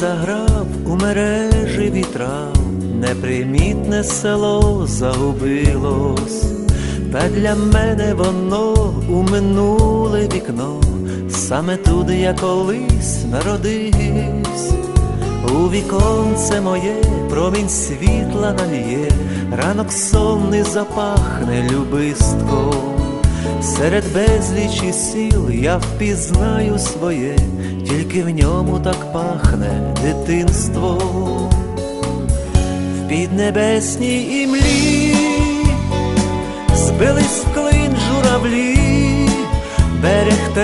заграв у мережі вітрав, непримітне село загубилось, та для мене воно у минуле вікно, саме туди я колись народився. У віконце моє промінь світла нальє, ранок сонний запахне любистком. Серед безлічі сіл я впізнаю своє, тільки в ньому так пахне дитинство. В піднебесній імлі збились в клин журавлі, берег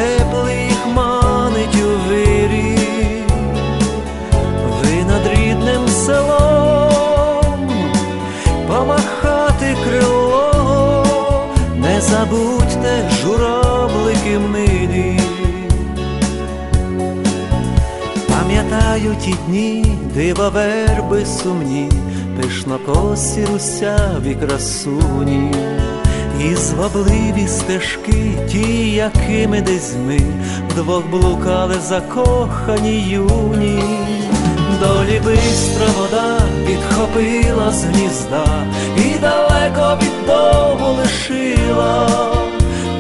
Пам'ятаю ті дні, дива верби сумні, пишнокосі русяві красуні, і звабливі стежки, ті, якими десь ми вдвох блукали закохані юні. Долі бистра вода підхопила з гнізда і далеко від дому лишила,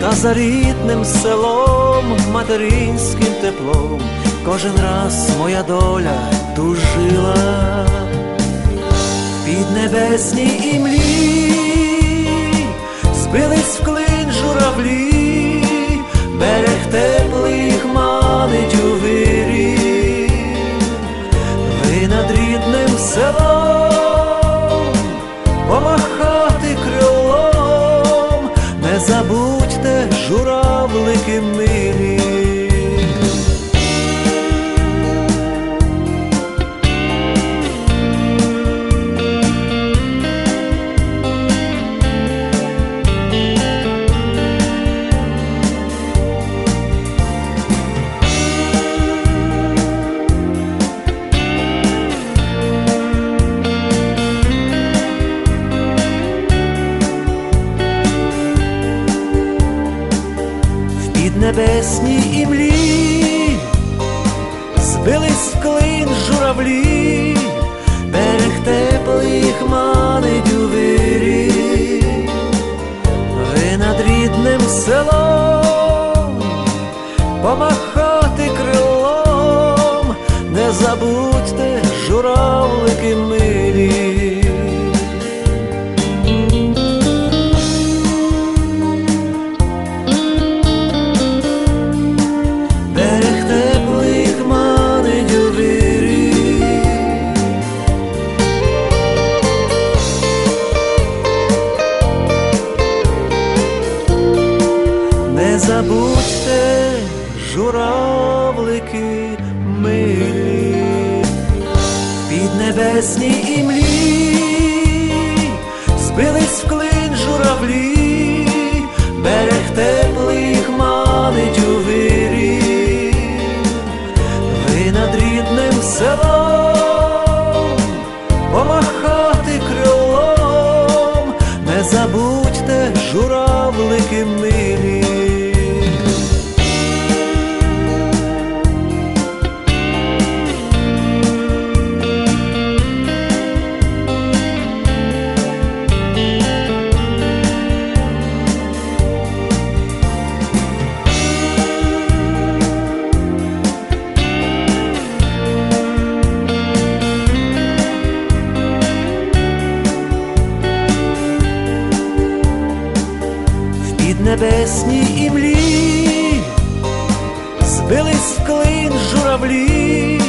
та за рідним селом, материнським теплом, кожен раз моя доля тужила в піднебесній імлі, збились в клин журавлі, берег теплий їх манить у вирі. Ви над рідним селом помахати крилом, не забудьте журавлики милі. В піднебесній імлі, збились в клин журавлі, берег теплих манить у вирі. Ви над рідним селом помахати забудьте журавлики милі, в піднебесній імлі, збились в клин журавлі, берег теплий манить у вирі. Ви над рідним селом помахати крилом, не забудьте журавлики милі. Небесні імлі, збились в клин журавлі,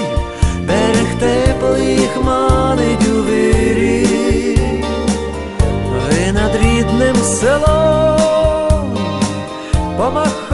берег теплий їх манить у вирі, ви над рідним селом помахали.